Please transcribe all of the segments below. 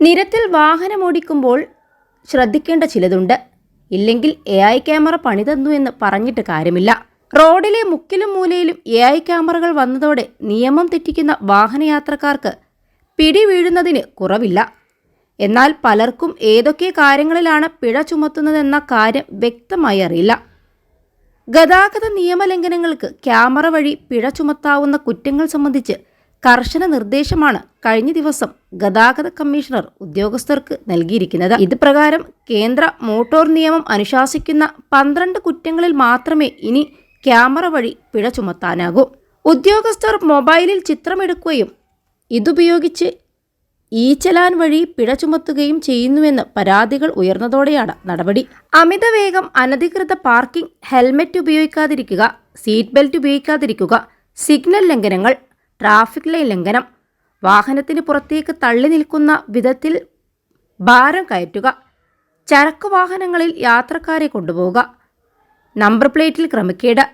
നിരത്തിൽ വാഹനമോടിക്കുമ്പോൾ ശ്രദ്ധിക്കേണ്ട ചിലതുണ്ട്. ഇല്ലെങ്കിൽ എ ഐ ക്യാമറ പണിതന്നു എന്ന് പറഞ്ഞിട്ട് കാര്യമില്ല. റോഡിലെ മുക്കിലും മൂലയിലും എ ഐ ക്യാമറകൾ വന്നതോടെ നിയമം തെറ്റിക്കുന്ന വാഹനയാത്രക്കാർക്ക് പിടി വീഴുന്നതിന് കുറവില്ല. എന്നാൽ പലർക്കും ഏതൊക്കെ കാര്യങ്ങളിലാണ് പിഴ ചുമത്തുന്നതെന്ന കാര്യം വ്യക്തമായി അറിയില്ല. ഗതാഗത നിയമലംഘനങ്ങൾക്ക് ക്യാമറ വഴി പിഴ ചുമത്താവുന്ന കുറ്റങ്ങൾ സംബന്ധിച്ച് കർശന നിർദ്ദേശമാണ് കഴിഞ്ഞ ദിവസം ഗതാഗത കമ്മീഷണർ ഉദ്യോഗസ്ഥർക്ക് നൽകിയിരിക്കുന്നത്. ഇത് പ്രകാരം കേന്ദ്ര മോട്ടോർ നിയമം അനുശാസിക്കുന്ന പന്ത്രണ്ട് കുറ്റങ്ങളിൽ മാത്രമേ ഇനി ക്യാമറ വഴി പിഴ ചുമത്താനാകൂ. ഉദ്യോഗസ്ഥർ മൊബൈലിൽ ചിത്രമെടുക്കുകയും ഇതുപയോഗിച്ച് ഈ ചലാൻ വഴി പിഴ ചുമത്തുകയും ചെയ്യുന്നുവെന്ന് പരാതികൾ ഉയർന്നതോടെയാണ് നടപടി. അമിതവേഗം അനധികൃത പാർക്കിംഗ് ഹെൽമറ്റ് ഉപയോഗിക്കാതിരിക്കുക സീറ്റ് ബെൽറ്റ് ഉപയോഗിക്കാതിരിക്കുക സിഗ്നൽ ലംഘനങ്ങൾ ട്രാഫിക് ലംഘനം. വാഹനത്തിന് പുറത്തേക്ക് തള്ളി നിൽക്കുന്ന വിധത്തിൽ ഭാരം കയറ്റുക. ചരക്ക് വാഹനങ്ങളിൽ യാത്രക്കാരെ കൊണ്ടുപോവുക. നമ്പർ പ്ലേറ്റിൽ ക്രമക്കേട്.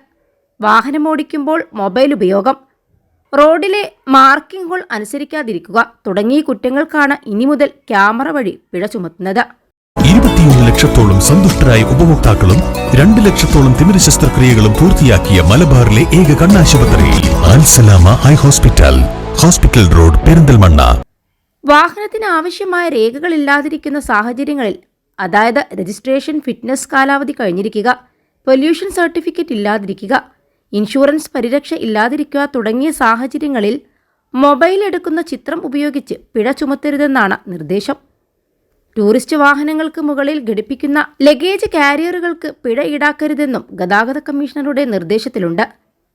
വാഹനമോടിക്കുമ്പോൾ മൊബൈൽ ഉപയോഗം. റോഡിലെ മാർക്കിങ്ങുകൾ അനുസരിക്കാതിരിക്കുക. തുടങ്ങിയ കുറ്റങ്ങൾക്കാണ് ഇനി മുതൽ ക്യാമറ വഴി പിഴ ചുമത്തുന്നത്. ഇരുപത്തിയൊന്ന് ലക്ഷത്തോളം സന്തുഷ്ടരായ ഉപഭോക്താക്കളും രണ്ട് ലക്ഷത്തോളം തിമിര ശസ്ത്രക്രിയകളും പൂർത്തിയാക്കിയ മലബാറിലെ ഏക കണ്ണാശുപത്രി. Al Salama eye hospital. Hospital road Perinthalmanna. വാഹനത്തിന് ആവശ്യമായ രേഖകളില്ലാതിരിക്കുന്ന സാഹചര്യങ്ങളിൽ അതായത് രജിസ്ട്രേഷൻ ഫിറ്റ്നസ് കാലാവധി കഴിഞ്ഞിരിക്കുക പൊല്യൂഷൻ സർട്ടിഫിക്കറ്റ് ഇല്ലാതിരിക്കുക ഇൻഷുറൻസ് പരിരക്ഷ ഇല്ലാതിരിക്കുക തുടങ്ങിയ സാഹചര്യങ്ങളിൽ മൊബൈൽ എടുക്കുന്ന ചിത്രം ഉപയോഗിച്ച് പിഴ ചുമത്തരുതെന്നാണ് നിർദ്ദേശം. ടൂറിസ്റ്റ് വാഹനങ്ങൾക്ക് മുകളിൽ ഘടിപ്പിക്കുന്ന ലഗേജ് കാരിയറുകൾക്ക് പിഴ ഈടാക്കരുതെന്നും ഗതാഗത കമ്മീഷണറുടെ നിർദ്ദേശത്തിലുണ്ട്.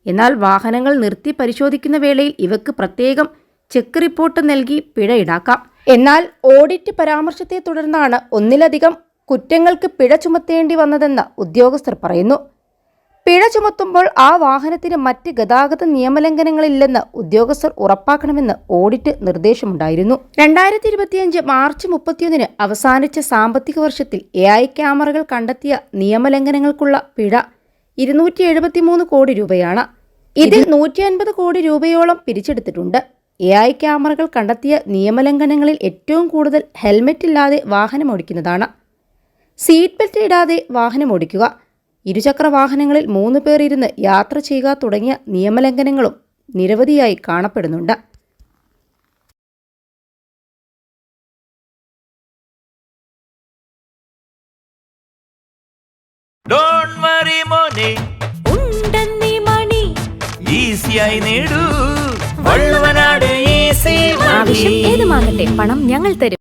എന്നാൽ വാഹനങ്ങൾ നിർത്തി പരിശോധിക്കുന്ന വേളയിൽ ഇവക്ക് പ്രത്യേകം ചെക്ക് റിപ്പോർട്ട് നൽകി പിഴ ഈടാക്കാം. എന്നാൽ ഓഡിറ്റ് പരാമർശത്തെ തുടർന്നാണ് ഒന്നിലധികം കുറ്റങ്ങൾക്ക് പിഴ ചുമത്തേണ്ടി വന്നതെന്ന് ഉദ്യോഗസ്ഥർ പറയുന്നു. പിഴ ചുമത്തുമ്പോൾ ആ വാഹനത്തിന് മറ്റ് ഗതാഗത നിയമലംഘനങ്ങളില്ലെന്ന് ഉദ്യോഗസ്ഥർ ഉറപ്പാക്കണമെന്ന് ഓഡിറ്റ് നിർദ്ദേശമുണ്ടായിരുന്നു. രണ്ടായിരത്തി ഇരുപത്തിയഞ്ച് മാർച്ച് മുപ്പത്തിയൊന്നിന് അവസാനിച്ച സാമ്പത്തിക വർഷത്തിൽ എ ഐ ക്യാമറകൾ കണ്ടെത്തിയ നിയമലംഘനങ്ങൾക്കുള്ള പിഴ ഇരുന്നൂറ്റി എഴുപത്തിമൂന്ന് കോടി രൂപയാണ്. ഇതിൽ നൂറ്റി അൻപത് കോടി രൂപയോളം പിരിച്ചെടുത്തിട്ടുണ്ട്. എ ഐ ക്യാമറകൾ കണ്ടെത്തിയ നിയമലംഘനങ്ങളിൽ ഏറ്റവും കൂടുതൽ ഹെൽമെറ്റ് ഇല്ലാതെ വാഹനം ഓടിക്കുന്നതാണ് സീറ്റ് ബെൽറ്റ് ഇടാതെ വാഹനമോടിക്കുക ഇരുചക്ര വാഹനങ്ങളിൽ മൂന്ന് പേർ ഇരുന്ന് യാത്ര ചെയ്യുക തുടങ്ങിയ നിയമലംഘനങ്ങളും നിരവധിയായി കാണപ്പെടുന്നുണ്ട്. ഏത് വറി മോനെ. ഉണ്ടെന്നീ മണി. ഈസിയായി നേടൂ. വള്ളുവനാട് ഈസി ആവശ്യം ഏതുമാകട്ടെ പണം ഞങ്ങൾ തരും.